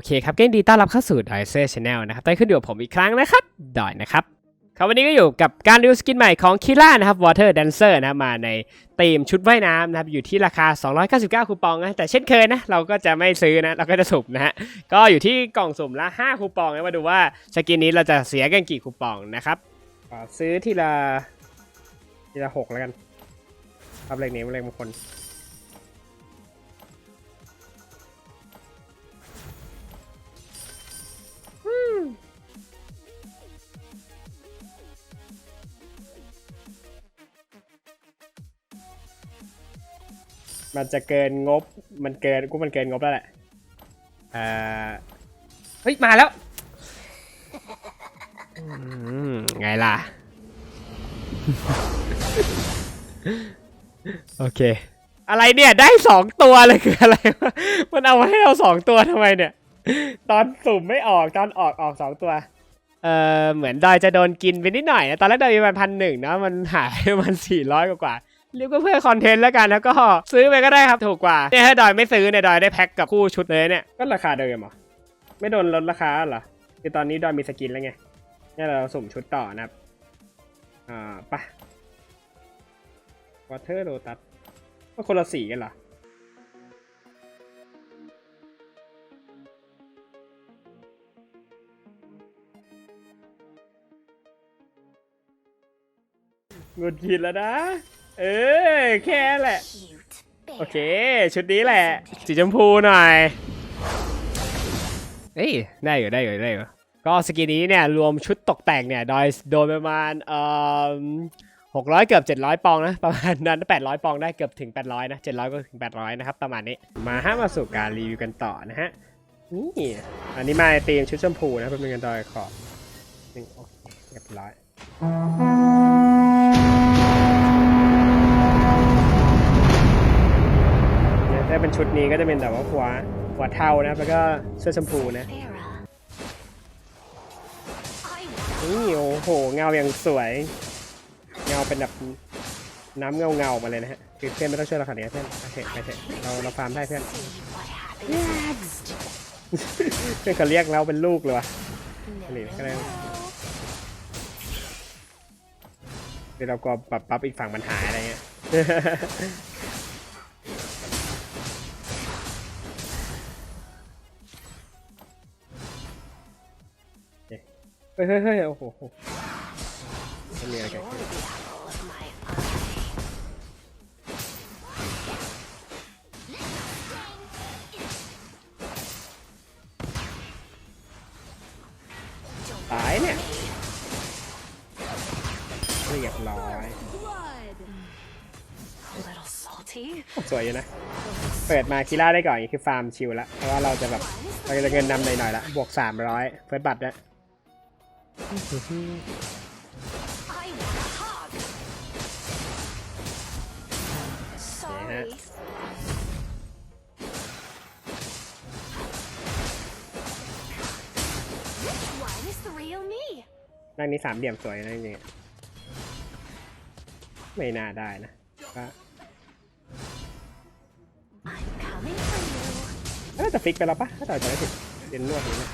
โอเคครับก็ยินดีต้อนรับเข้าสู่ดอยเซอร์ชาแนลนะครับตอนนี้ขึ้นอยู่กับผมอีกครั้งนะครับดอยนะครับครับวันนี้ก็อยู่กับการดูสกินใหม่ของคิล่านะครับ Water Dancer นะมาในธีมชุดว่ายน้ำนะครับอยู่ที่ราคา 299 คูปองนะแต่เช่นเคยนะเราก็จะไม่ซื้อนะเราก็จะสุ่มนะฮะก็อยู่ที่กล่องสุ่มละ 5 คูปองนะมาดูว่าสกินนี้เราจะเสียกันกี่คูปองนะครับซื้อทีละทีละหกแล้วกันครับเลขนี้เลขมงคล มันจะเกินงบ มันเกินกูมันเกินงบแล้วแหละอ่าเฮ้ย มาแล้วอืมไงล่ะ โอเค อะไรเนี่ยได้สองตัวเลยคืออะไรวะมันเอามาให้เราสองตัวทำไมเนี่ย ตอนสุ่มไม่ออกตอนออกออกสองตัว เออเหมือนดอยจะโดนกินไปนิดหน่อยนะตอนแรกดอยมีประมาณพันหนึ่งนะมันหายประมันสี่ร้อยกว่าๆ เรียกว่าเพื่อคอนเทนต์แล้วกันแล้วก็ซื้อไปก็ได้ครับถูกกว่าเนี่ยถ้าดอยไม่ซื้อเนี่ยดอยได้แพ็คกับคู่ชุดเลยเนี่ยก็ราคาเดิมเหรอไม่โดนลดราคาเหรอคือตอนนี้ดอยมีสกินแล้วไงเนี่ยเราสุ่มชุดต่อนะครับอ่าไปะวอเตอร์โ t ตัสก็คนละสีกันเหรอหงุดหงิดแล้วนะ เออแค่แหละ Cute โอเค ชุดนี้แหละ สีชมพูหน่อย เอ้ยได้อยู่ได้อยู่ได้อยู่ก็สกินนี้เนี่ยรวมชุดตกแต่งเนี่ยโดยโดยประมาณเอ่อหกร้อยเกือบเจ็ดร้อยปองนะ ประมาณนั้นแปดร้อยปองได้เกือบถึงแปดร้อยนะเจ็ดร้อยก็ถึงแปดร้อยนะครับประมาณนี้มาห้ามาสู่การรีวิวกันต่อนะฮะนี่อันนี้มาในธีมชุดชมพูนะเป็นกันดอยขอบหนึ่งโอเคเรียบร้อย เนี่ยถ้าเป็นชุดนี้ก็จะเป็นแบบว่าหัวหัวเทานะแล้วก็เสื้อชมพูนะนี่โอ้โหเงาอย่างสวย เงาเป็นแบบน้ำเงาเงามาเลยนะฮะคือเพื่อนไม่ต้องช่วยเราขนาดนี้เพื่อนโอเคไปเถอะเราเราฟาร์มได้เพื่อนเพื่อนเขาเรียกเราเป็นลูกเลยวะ No, Liều no, cái này. no. เดี๋ยวเราก็ปรับปรับอีกฝั่งมันหายอะไรเงี้ย ฮ้ยเฮ้ยเฮ้ยโอ้โหไม่มีอะไรเกิด You're ขึ้น the apple of my eye. ตายเนี่ยเรียบร้อย A little salty. สวยอยู่นะ เปิดมาคิล่าได้ก่อนอย่างนี้คือฟาร์มชิลละ เพราะว่าเราจะแบบ เราจะเงินนำหน่อยๆละ บวก 300 เฟิร์สบัตรนะ the real me? ร่างนี้สามเหลี่ยมสวยนะจริงๆไม่น่าได้นะก็ I'm coming for you. น่าจะฟิกไปแล้วปะถ้าต่อจะไม่ผิดเรียนนวดนี้นะ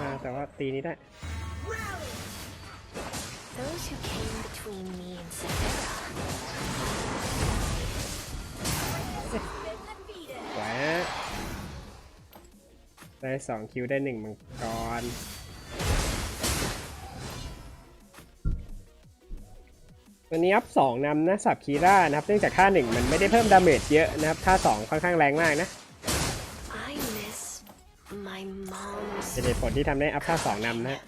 มาแต่ว่าตีนี้ได้ those who came between me and Severa. สวยฮะได้สองคิวได้หนึ่งมังกรวันนี้อัพสองนำนะสับคีร่านะครับ เนื่องจากท่าหนึ่งมันไม่ได้เพิ่มดาเมจเยอะนะครับท่าสองค่อนข้างแรงมากนะ เป็นเหตุผลที่ทำให้อัพท่าสองนำนะฮะ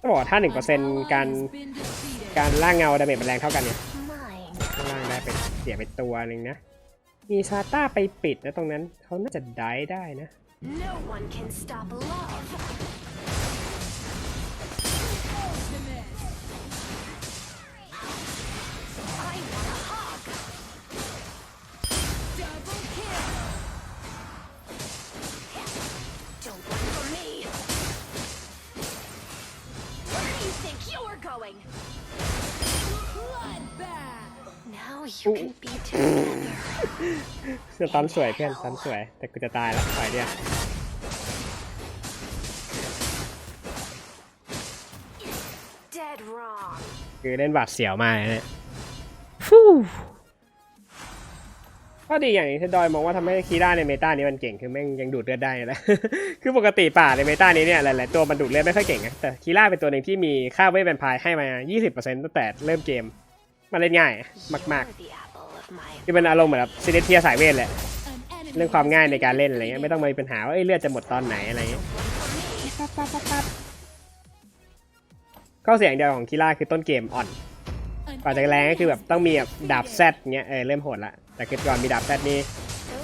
ต้องบอกว่าถ้าหนึ่งเปอร์เซ็นต์การการล่างเงาดาเมจมันแรงเท่ากันเนี่ยล่างได้ไปเสียไปตัวหนึ่งนะ มีซาต้าไปปิดนะตรงนั้นเขาน่าจะได้ได้นะ No one can stop love. going. Now you can be together. สตันสวยเพื่อนตันสวย แต่กูจะตายแล้วไปเนี่ย Dead wrong. คือเล่นบาดเสียวมากเลยเนี่ย ก็ดีอย่างนี้ที่ดอยมองว่าทำให้คีร่าในเมตานี้มันเก่งคือแม่งยังดูดเลือดได้นะ คือปกติป่าในเมตานี้เนี่ยหลายๆตัวมันดูดเลือดไม่ค่อยเก่งนะแต่คีร่าเป็นตัวหนึ่งที่มีค่าเวทแวมไพร์ให้มา 20%ตั้งแต่เริ่มเกม มันเล่นง่ายมากๆคือเป็นอารมณ์เหมือนแบบซิเนเทียสายเวทแหละเรื่องความง่ายในการเล่นอะไรเงี้ยไม่ต้องมีปัญหาว่าเลือดจะหมดตอนไหนอะไรเงี้ยข้อเสียงเดียวของคีร่าคือต้นเกมอ่อน an ก่อนจะแรงก็คือแบบต้องมีแบบดาบแซดเงี้ยเออเริ่มโหดละ แต่คือก่อนมีดาบแซดนี่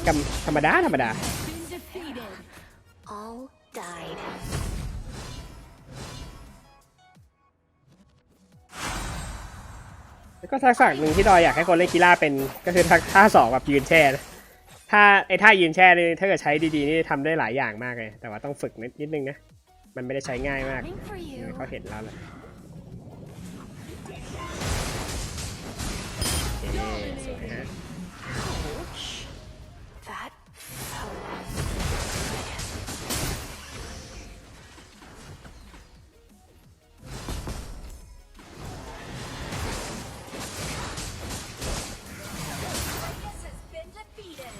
กำธรรมดาธรรมดา been defeated. all died. แล้วก็ทักษะหนึ่งที่ดอยอยากให้คนเล่นคีร่าเป็นก็คือทักท่าสองแบบยืนแช่นะถ้าไอ้ท่ายืนแช่นี่ถ้าเกิดใช้ดีๆนี่ทำได้หลายอย่างมากเลย แต่ว่าต้องฝึกนิดนิดนึงนะ มันไม่ได้ใช้ง่ายมาก Coming for you. เขาเห็นแล้วแหละ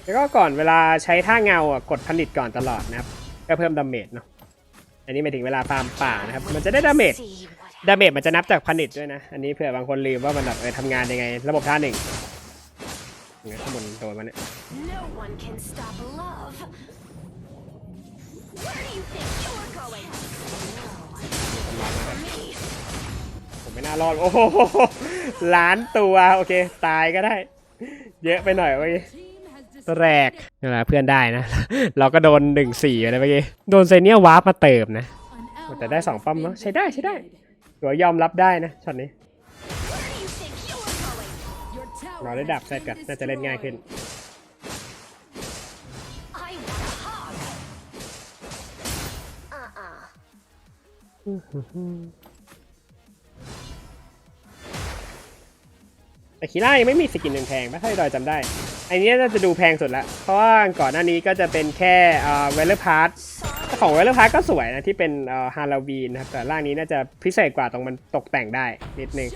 แล้วก็ก่อนเวลาใช้ท่าเงาอะกดผลิตก่อนตลอดนะครับก็เพิ่มดาเมจเนาะอันนี้หมายถึงเวลาฟาร์มป่านะครับ มันจะได้ดาเมจดาเมจมันจะนับจากผลิตด้วยนะ อันนี้เผื่อบางคนลืมว่ามันแบบเออทำงานยังไง ระบบท่าหนึ่งเนี่ยข้างบนโดนมันเนี่ย No ผมไม่น่ารอด โอ้โหล้านตัว โอเค ตายก็ได้ เยอะไปหน่อยเมื่อกี้ แรกนี่แหละเพื่อนได้นะ เราก็โดนหนึ่งสี่อะไรเมื่อกี้โดนไซเนียวาร์ปมาเติมนะแต่ได้สองป้อมเนาะใช้ได้ใช้ได้ถือว่ายอมรับได้นะช็อตนี้เราได้ดับแซดกันน่าจะเล่นง่ายขึ้นแต่คีร่ายังไม่มีสกินแพงๆป่ะถ้าดอยจำได้ อันนี้น่าจะดูแพงสุดละเพราะว่าก่อนหน้านี้ก็จะเป็นแค่เวลเลอร์พาร์ทของเวลเลอร์พาร์ทก็สวยนะ ที่เป็นฮาโลวีนนะครับ แต่ร่างนี้น่าจะพิเศษกว่าตรงมันตกแต่งได้นิดนึง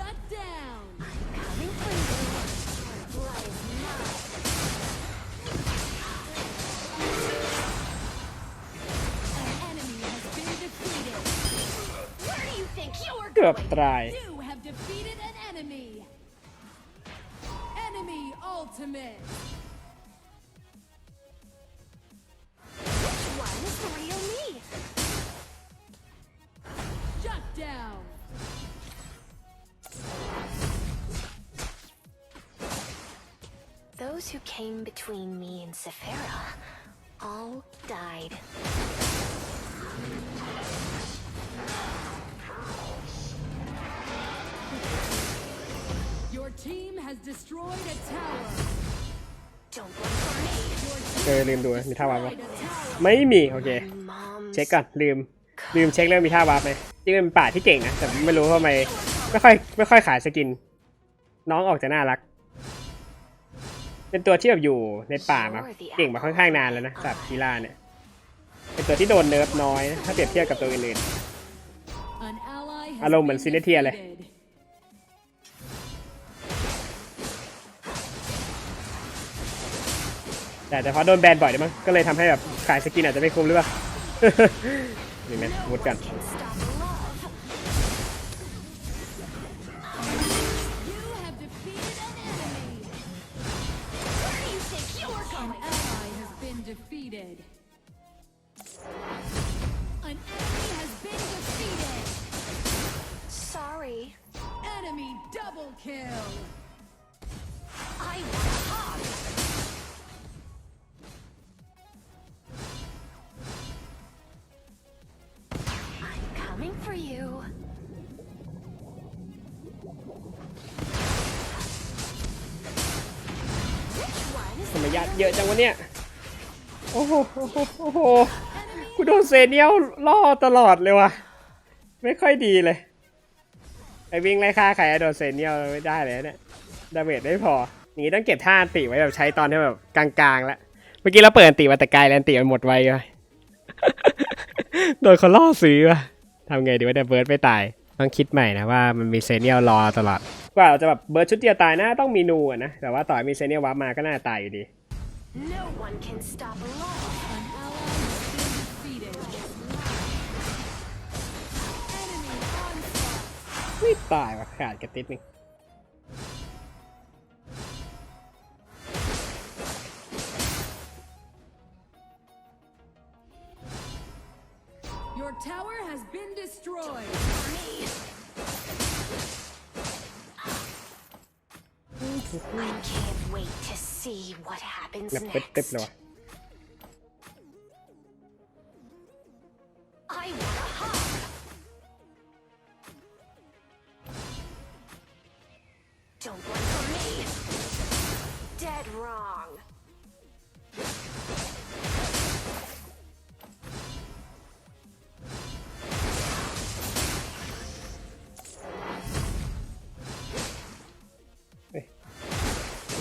เกือบตาย enemy. Enemy ultimate. Those who came between me and Sephira all died. Your team has destroyed a tower. Don't look for me. Your เอ team อลืมดูนะมีท่าวาร์ปไหม destroyed a tower. ไม่มีโอเค Mom's เช็คก่อนลืมลืมเช็คเรื่องมีท่าวาร์ปไหมจริงๆเป็นป่าที่เก่งนะแต่ไม่รู้ว่าทำไมไม่ค่อยไม่ค่อยขายสกิน น้องออกจะน่ารัก เป็นตัวที่แบบอยู่ในป่ามาเก่งมาค่อนข้างนานแล้วนะสับกีฬาเนี่ย เป็นตัวที่โดนเนิร์ฟน้อยนะถ้าเปรียบเทียบกับตัวอื่น An ally has อารมณ์เหมือน been Cinetia เลย defeated. ๆแต่แต่เพราะโดนแบนบ่อยด้วยมั้งก็เลยทำให้แบบขายสกินอาจจะไม่คุ้มหรือเปล่านี่ไหมมุดกัน มญาติเยอะจังวะเนี่ยโอ้โหโอ้โหโอ้โหกูโดนเซเนียลล่อตลอดเลยว่ะ ไม่ค่อยดีเลยไอวิ่งไล่ฆ่าใครโดนเซเนียลไม่ได้เลยเนี่ย ดาเมจไม่พอ อย่างนี้ต้องเก็บท่าติไว้แบบใช้ตอนที่แบบกลางๆ แล้ว เมื่อกี้เราเปิดติมาแต่ไกลแลนติมันหมดไวเลยโดนเขาล่อซื้อวะทำไงดีว่าแต่เบิร์ดไม่ตาย ต้องคิดใหม่นะว่ามันมีเซเนียลรอตลอด กว่าเราจะแบบเบิร์ดชุดเดียวตายนะต้องมีนูอะนะ แต่ว่าต่อให้มีเซเนียลวับมาก็น่าจะตายอยู่ดี No one can stop love. An ally has been defeated. Enemy onslaught. ไม่ตายว่ะขาดกระติดนึง tower has been destroyed. I can't wait to see what happens next.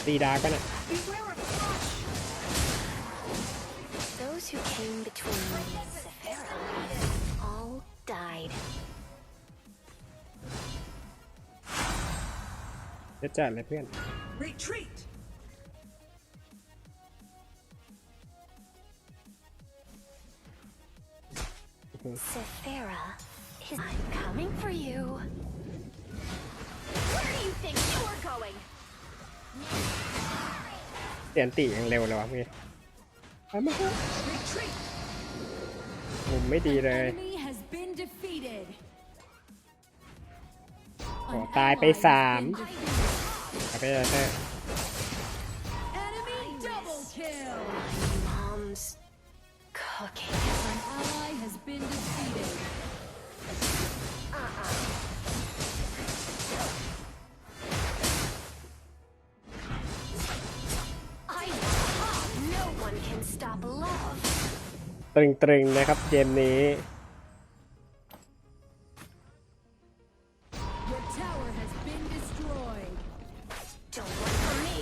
ตีดาร์กปะน่ะ Those who came between me and Sephira all died. จะจัดเลยเพื่อน Retreat! Sephira is I'm coming for you. เสียนตียังเร็วเลยวะพี่เอามาเถอะ Retreat! มุมไม่ดีเลย Enemy has been defeated. โอ้ An ตายไป ally has สาม been defeated. เอาไปเลยเถอะ ตรึงๆนะครับเกมนี้ Your tower has been destroyed. Don't run from me.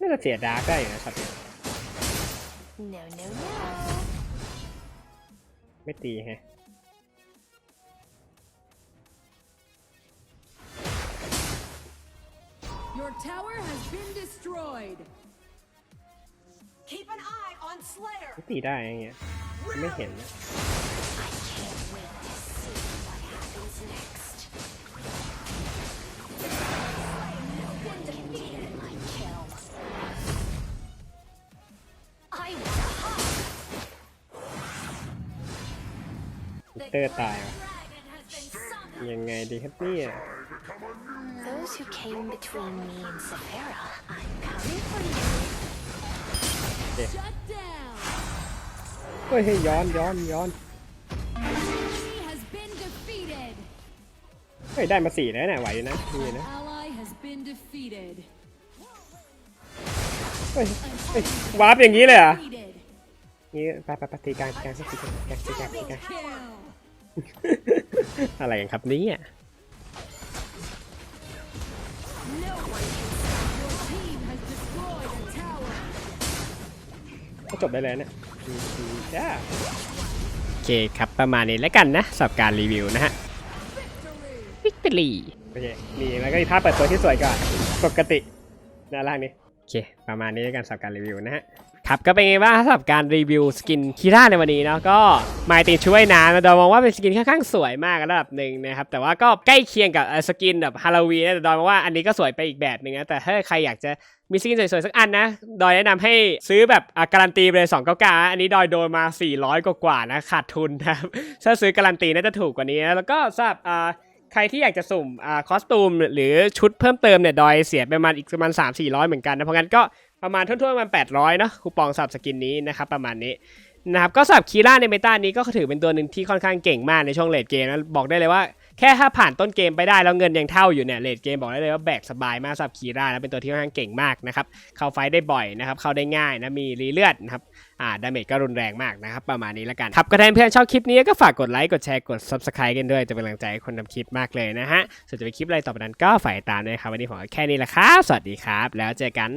น่าจะเสียดาร์กได้อยู่นะช็อตนี้ No, no, no. ไม่ตีแฮ tower has been destroyed. Keep an eye on Slayer! ไม่ตีได้อย่างเงี้ยไม่เห็นนะ I can't wait to see what happens next. Defeated my kill. I want a hug. เตอร์ตายวะ Dragon has been summoned. ยังไงดีครับเนี่ย Those who came between me and Sephira, I'm coming for you. Shut down. เฮ้ยเฮ้ยย้อนย้อนย้อน Enemy has been defeated. เฮ้ยได้มาสี่แล้วเนี่ยไหวอยู่นะนี่ An นะ ally has been defeated. เฮ้ย An เฮ้ย enemy วาร์ปอย่างนี้เลยเหรอะ defeated. นี่ไปไปไปตีกลางตีกลางตีกลางตีกลางตีกลางตีกลาง Kill. อะไรกันครับเนี่ย ก็จบได้เลยเนี่ยอืมอืมจ้าโอเคครับประมาณนี้แล้วกันนะสำหรับการรีวิวนะฮะวิกตอรี่โอเคนี่แล้วก็มีภาพเปิดตัวที่สวยกว่าปกติหน้าล่างนี้โอเค ประมาณนี้แล้วกันสำหรับการรีวิวนะฮะ ครับก็เป็นไงบ้างสำหรับการรีวิวสกินคีร่าในวันนี้เนาะก็ไมตีช่วยน้ำนะดอยมองว่าเป็นสกินค่อนข้างสวยมากระดับหนึ่งนะครับแต่ว่าก็ใกล้เคียงกับสกินแบบฮาโลวีนะแต่ดอยมองว่าอันนี้ก็สวยไปอีกแบบหนึ่งนะแต่ถ้าใครอยากจะมีสกินสวยๆสักอันนะ ดอยแนะนำให้ซื้อแบบอะการันตีไปเลย2 9 9อันนี้ดอยโดนมา 400 กว่าๆนะขาดทุนนะครับถ้าซื้อการันตีน่าจะถูกกว่านี้นะแล้วก็สำหรับอ่าใครที่อยากจะสุ่มอ่าคอสตูม หรือชุดเพิ่มเติมเนี่ยดอยเสียประมาณอีกประมาณ3 4 0 0 เหมือนกันนะเพราะงั้นก็ ประมาณทั่วๆประมาณ800เนอะคูปองสับสกินนี้นะครับประมาณนี้นะครับก็สับคีร่าในเมตานี้ก็ถือเป็นตัวหนึ่งที่ค่อนข้างเก่งมากในช่วงเลดเกมนะบอกได้เลยว่าแค่ถ้าผ่านต้นเกมไปได้แล้วเงินยังเท่าอยู่เนี่ยเลดเกมบอกได้เลยว่าแบกสบายมากสับคีร่านะเป็นตัวที่ค่อนข้างเก่งมากนะครับเข้าไฟได้บ่อยนะครับเข้าได้ง่ายนะมีรีเลือดนะครับอ่าดาเมจก็รุนแรงมากนะครับประมาณนี้แล้วกันครับก็ถ้าเพื่อนชอบคลิปนี้ก็ฝากกดไลค์กดแชร์กด subscribe กันด้วยจะเป็นกำลังใจให้คนทำคลิปมากเลยนะฮะส่วนจะเป็นคลิปอะไรต่อไปนั้นก็ฝ่ายตามด้วยครับวันนี้ผมแค่นี้แหละครับสวัสดีครับ แล้วเจอกัน